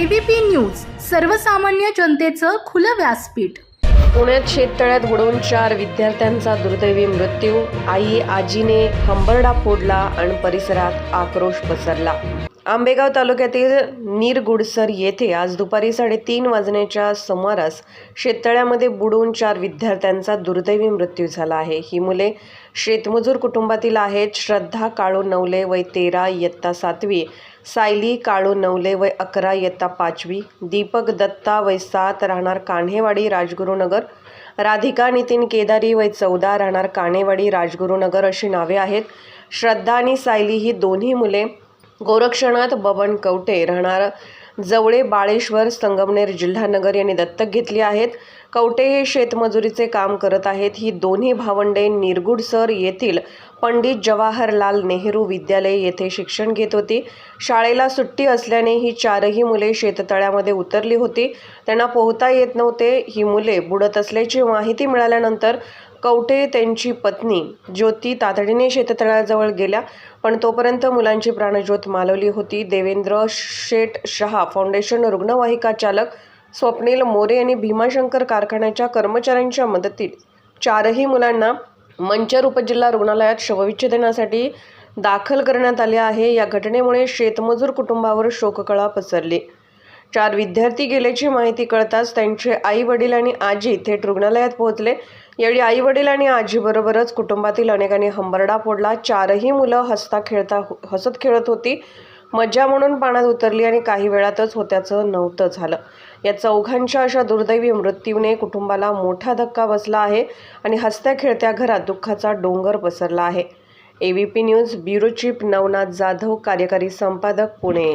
ABP news सर्वसामान्य जनतेचं खुलं व्यासपीठ. पुण्यात शेततळ्यात बुडवून चार विद्यार्थ्यांचा दुर्दैवी मृत्यू. आई आजीने हंबरडा फोडला आणि परिसरात आक्रोश पसरला. आंबेगाव तालुक्यातील नीरगुडसर येथे आज दुपारी साडेतीन वाजण्याच्या सुमारास शेततळ्यामध्ये बुडून चार विद्यार्थ्यांचा दुर्दैवी मृत्यू झाला आहे. ही मुले शेतमजूर कुटुंबातील आहेत. श्रद्धा काळू नवले वय तेरा इयत्ता सातवी सायली काळू नवले वय अकरा इयत्ता पाचवी दीपक दत्ता वय सात राहणार कान्हेवाडी राजगुरुनगर राधिका नितीन केदारी वय चौदा राहणार कान्हेवाडी राजगुरुनगर अशी नावे आहेत. श्रद्धा आणि सायली ही दोन्ही मुले गोरक्षनाथ बबन कवटे राहणार जवळे बाळेश्वर संगमनेर जिल्हानगर यांनी दत्तक घेतली आहेत. कवटे हे शेतमजुरीचे काम करत आहेत. ही दोन्ही भावंडे निरगुडसर येथील पंडित जवाहरलाल नेहरू विद्यालय येथे शिक्षण घेत होती. शाळेला सुट्टी असल्याने ही चारही मुले शेततळ्यामध्ये उतरली होती. त्यांना पोहता येत नव्हते. ही मुले बुडत असल्याची माहिती मिळाल्यानंतर कवठे त्यांची पत्नी ज्योती तातडीने शेततळ्याजवळ गेल्या पण तोपर्यंत मुलांची प्राणज्योत मालवली होती. देवेंद्र शेठ शहा फाउंडेशन रुग्णवाहिका चालक स्वप्नील मोरे आणि भीमाशंकर कारखान्याच्या कर्मचाऱ्यांच्या मदतीत चारही मुलांना मंचर उपजिल्हा रुग्णालयात शवविच्छेदनासाठी दाखल करण्यात आले आहे. या घटनेमुळे शेतमजूर कुटुंबावर शोककळा पसरली. चार विद्यार्थी गेल्याची माहिती कळताच त्यांचे आई वडील आणि आजी थेट रुग्णालयात पोहोचले. यावेळी आई वडील आणि आजीबरोबरच कुटुंबातील अनेकांनी हंबरडा फोडला. चारही मुलं हसता खेळता हो, हसत खेळत होती. मज्जा म्हणून पाण्यात उतरली आणि काही वेळातच होत्याचं नव्हतं झालं. या चौघांच्या अशा दुर्दैवी मृत्यूने कुटुंबाला मोठा धक्का बसला आहे आणि हसत्या खेळत्या घरात दुःखाचा डोंगर पसरला आहे. A V P news bureau chief Navnath Jadhav कार्यकारी संपादक पुणे.